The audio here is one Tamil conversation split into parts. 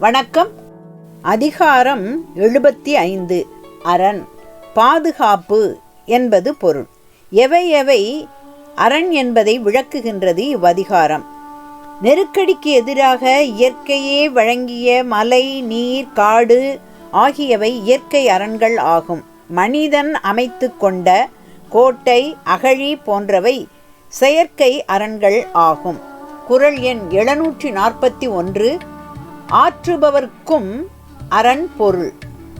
வணக்கம். அதிகாரம் எழுபத்தி ஐந்து. அரண். பாதுகாப்பு என்பது பொருள். எவை எவை? அரண் என்பதை விளக்குகின்றது இவ்வதிகாரம். நெருக்கடிக்கு எதிராக இயற்கையே வழங்கிய மலை நீர் காடு ஆகியவை இயற்கை அரண்கள் ஆகும். மனிதன் அமைத்து கொண்ட கோட்டை அகழி போன்றவை செயற்கை அரண்கள் ஆகும். குறள் எண் எழுநூற்றி நாற்பத்தி ஒன்று. ஆற்றுபவர்க்கும் அரண் பொருள்.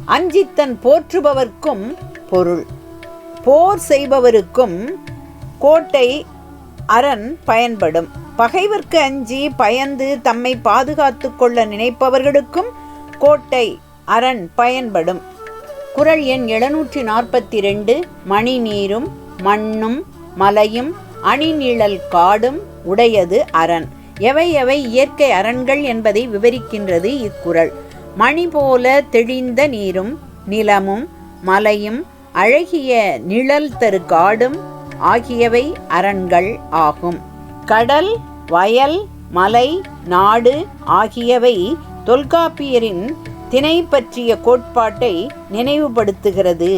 அஞ்சித்தன் போற்றுபவர்க்கும் பொருள். போர் செய்பவருக்கும் கோட்டை அரண் பயன்படும். பகைவர்க்கு அஞ்சி பயந்து தம்மை பாதுகாத்து கொள்ள நினைப்பவர்களுக்கும் கோட்டை அரண் பயன்படும். குறள் எண் எழுநூற்றி நாற்பத்தி ரெண்டு மணி நீரும் மண்ணும் மலையும் அணிநிழல் காடும் உடையது அரண். எவை எவை இயற்கை அரண்கள் என்பதை விவரிக்கின்றது இக்குறள். மணி போல தெளிந்த நீரும் நிலமும் மலையும் அழகிய நிழல் தரு காடும் ஆகியவை அரண்கள் ஆகும். கடல் வயல் மலை நாடு ஆகியவை தொல்காப்பியரின் திணை பற்றிய கோட்பாட்டை நினைவுபடுத்துகிறது.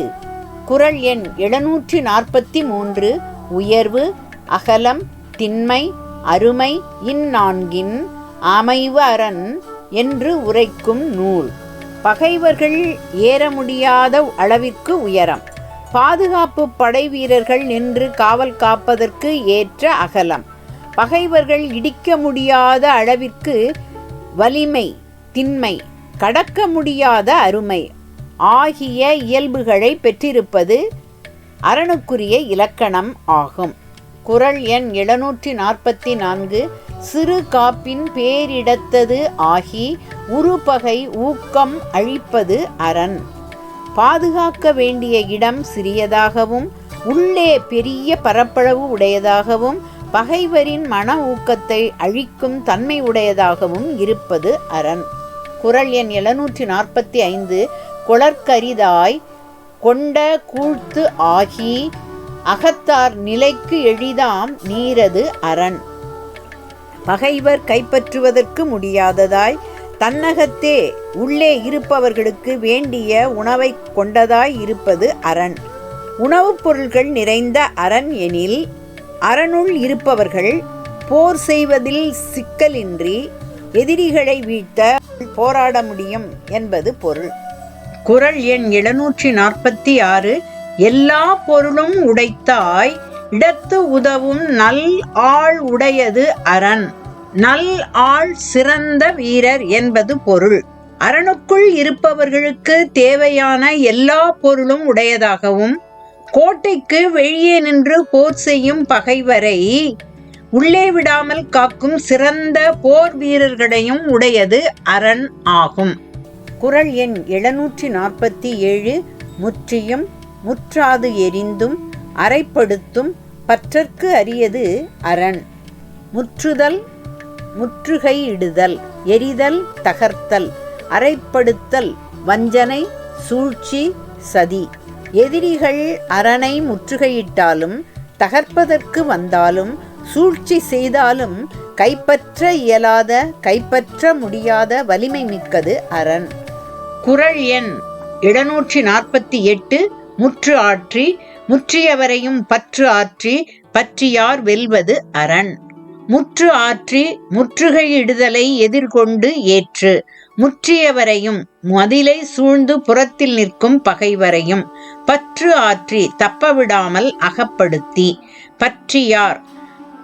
குறள் எண் எழுநூற்றி நாற்பத்தி மூன்று உயர்வு அகலம் திண்மை அருமை இந்நான்கின் அமைவு அரண் என்று உரைக்கும் நூல். பகைவர்கள் ஏற முடியாத அளவிற்கு உயரம். பாதுகாப்பு படை வீரர்கள் நின்று காவல் காப்பதற்கு ஏற்ற அகலம். பகைவர்கள் இடிக்க முடியாத அளவிற்கு வலிமை திண்மை கடக்க முடியாத அருமை ஆகிய இயல்புகளை பெற்றிருப்பது அரணுக்குரிய இலக்கணம் ஆகும். குறள் எண் எழுநூற்றி நாற்பத்தி நான்கு சிறு காப்பின் பேரிடத்தது ஆகி உருபகை ஊக்கம் அழிப்பது அரண். பாதுகாக்க வேண்டிய இடம் சிறியதாகவும் உள்ளே பெரிய பரப்பளவு உடையதாகவும் பகைவரின் மன ஊக்கத்தை அழிக்கும் தன்மை உடையதாகவும் இருப்பது அரண். குறள் எண் எழுநூற்றி நாற்பத்தி ஐந்து குளற்கரிதாய் கொண்ட கூழ்த்து ஆகி அகத்தார் நிலைக்கு எளிதாம் நீரது அரண். பகைவர் கைப்பற்றுவதற்கு முடியாததாய் தன்னகத்தே உள்ளே இருப்பவர்களுக்கு வேண்டிய உணவை கொண்டதாய் இருப்பது அரண். உணவுப் பொருள்கள் நிறைந்த அரண் எனில் அரணுள் இருப்பவர்கள் போர் செய்வதில் சிக்கலின்றி எதிரிகளை வீழ்த்த போராட முடியும் என்பது பொருள். குறள் எண் எழுநூற்றி நாற்பத்தி ஆறு எல்லா பொருளும் உடைத்தாய் இடத்து உதவும் நல் ஆள் உடையது அரண். நல் ஆள் சிறந்த வீரர் என்பது பொருள். அரணுக்குள் இருப்பவர்களுக்கு தேவையான எல்லா பொருளும் உடையதாகவும் கோட்டைக்கு வெளியே நின்று போர் செய்யும் பகைவரை உள்ளே விடாமல் காக்கும் சிறந்த போர் வீரர்களையும் உடையது அரண் ஆகும். குறள் எண் எழுநூற்றி நாற்பத்தி ஏழு முற்றியும் முற்றாது எரிந்தும் அரைப்படுத்தும் பற்றற்கு அரியது அரண். முற்றுதல் முற்றுகையிடுதல் எரிதல் தகர்த்தல் அரைப்படுத்தல் வஞ்சனை சூழ்ச்சி சதி. எதிரிகள் அரணை முற்றுகையிட்டாலும் தகர்ப்பதற்கு வந்தாலும் சூழ்ச்சி செய்தாலும் கைப்பற்ற இயலாத கைப்பற்ற முடியாத வலிமை மிக்கது அரண். குறள் எண் எழுநூற்றி நாற்பத்தி எட்டு முற்று ஆற்றி முற்றியவரையும் பற்று ஆற்றி பற்றியார் வெல்வது அரண். முற்று ஆற்றி முற்றுகையிடுதலை எதிர்கொண்டு ஏற்று முற்றியவரையும் மதிலை சூழ்ந்து புறத்தில் நிற்கும் பகைவரையும் பற்று ஆற்றி தப்பவிடாமல் அகப்படுத்தி பற்றியார்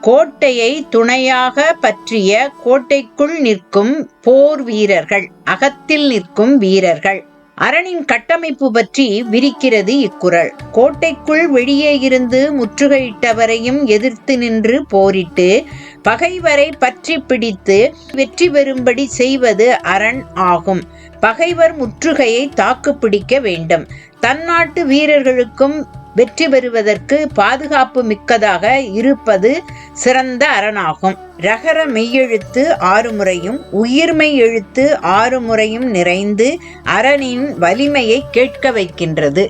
கோட்டையை துணையாக பற்றிய கோட்டைக்குள் நிற்கும் போர் வீரர்கள் அகத்தில் நிற்கும் வீரர்கள். அரணின் கட்டமைப்பு பற்றி விரிக்கிறது இக்குறள். கோட்டைக்குள் வெளியே இருந்து முற்றுகையிட்டவரையும் எதிர்த்து நின்று போரிட்டு பகைவரை பற்றி பிடித்து வெற்றி பெறும்படி செய்வது அரண் ஆகும். பகைவர் முற்றுகையை தாக்கு பிடிக்க வேண்டும். தன்னாட்டு வீரர்களுக்கும் வெற்றி பெறுவதற்கு பாதுகாப்பு மிக்கதாக இருப்பது சிறந்த அரணாகும். ரகர மெய்யெழுத்து ஆறு முறையும் உயிர்மை எழுத்து ஆறு முறையும் நிறைந்து அரணின் வலிமையை கேட்க வைக்கின்றது.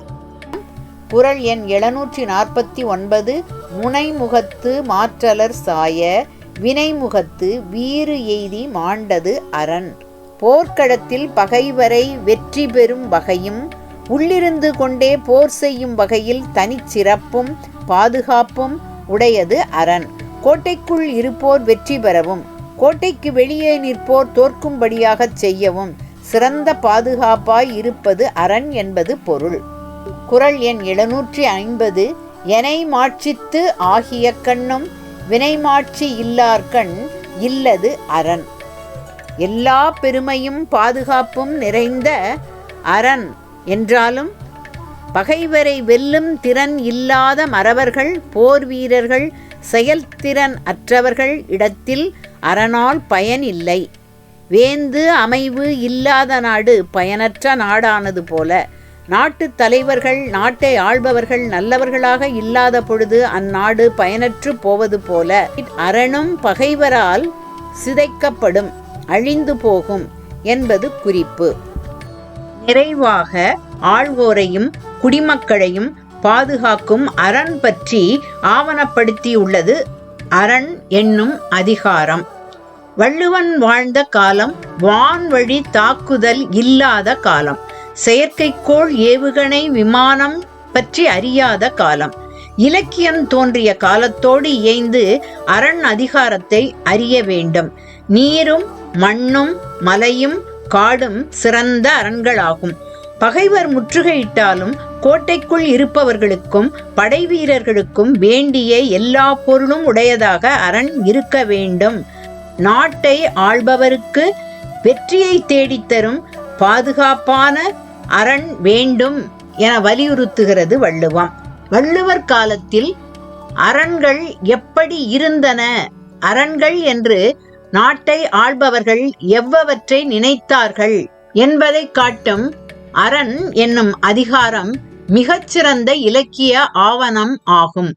குரல் எண் எழுநூற்றி நாற்பத்தி ஒன்பது முனைமுகத்து மாற்றலர் சாய வினைமுகத்து வீறு எய்தி மாண்டது அரண். போர்க்களத்தில் பகைவரை வெற்றி பெறும் வகையும் உள்ளிருந்து கொண்டே போர் செய்யும் வகையில் தனிச்சிறப்பும் பாதுகாப்பும் உடையது அரண். கோட்டைக்குள் இருப்போர் வெற்றி பெறவும் கோட்டைக்கு வெளியே நிற்போர் தோற்கும்படியாகச் செய்யவும் சிறந்த பாதுகாப்பாய் இருப்பது அரண் என்பது பொருள். குறள் எண் எழுநூற்றி ஐம்பது எனை மாட்சித்து ஆகிய கண்ணும் வினைமாட்சி இல்லார்கண் இல்லது அரண். எல்லா பெருமையும் பாதுகாப்பும் நிறைந்த அரண். என்றாலும் பகைவரை வெல்லும் திறன் இல்லாத மறவர்கள் போர் வீரர்கள் செயல்திறன் அற்றவர்கள் இடத்தில் அரணால் பயன் இல்லை. வேந்து அமைவு இல்லாத நாடு பயனற்ற நாடானது போல. நாட்டு தலைவர்கள் நாட்டை ஆள்பவர்கள் நல்லவர்களாக இல்லாத பொழுது அந்நாடு பயனற்று போவது போல. அரணும் பகைவரால் சிதைக்கப்படும் அழிந்து போகும் என்பது குறிப்பு. நிறைவாக ஆள்வோரையும் குடிமக்களையும் பாதுகாக்கும் அரண் பற்றி ஆவணப்படுத்தியுள்ளது அரண் என்னும் அதிகாரம். வள்ளுவன் வாழ்ந்த காலம் வான்வழி தாக்குதல் இல்லாத காலம். செயற்கைக்கோள் ஏவுகணை விமானம் பற்றி அறியாத காலம். இலக்கியம் தோன்றிய காலத்தோடு இயைந்து அரண் அதிகாரத்தை அறிய வேண்டும். நீரும் மண்ணும் மலையும் காடும் சிறந்த அரண்களாகும் பகைவர் முற்றுகையிட்டாலும் கோட்டைக்குள் இருப்பவர்களுக்கும் படை வீரர்களுக்கும் வேண்டிய எல்லா பொருளும் உடையதாக அரண் இருக்க வேண்டும். நாட்டை ஆள்பவருக்கு வெற்றியை தேடித்தரும் பாதுகாப்பான அரண் வேண்டும் என வலியுறுத்துகிறது வள்ளுவம். வள்ளுவர் காலத்தில் அரண்கள் எப்படி இருந்தன? அரண்கள் என்று நாட்டை ஆள்பவர்கள் எவ்வவற்றை நினைத்தார்கள் என்பதை காட்டும் அரண் என்னும் அதிகாரம் மிகச்சிறந்த இலக்கிய ஆவணம் ஆகும்.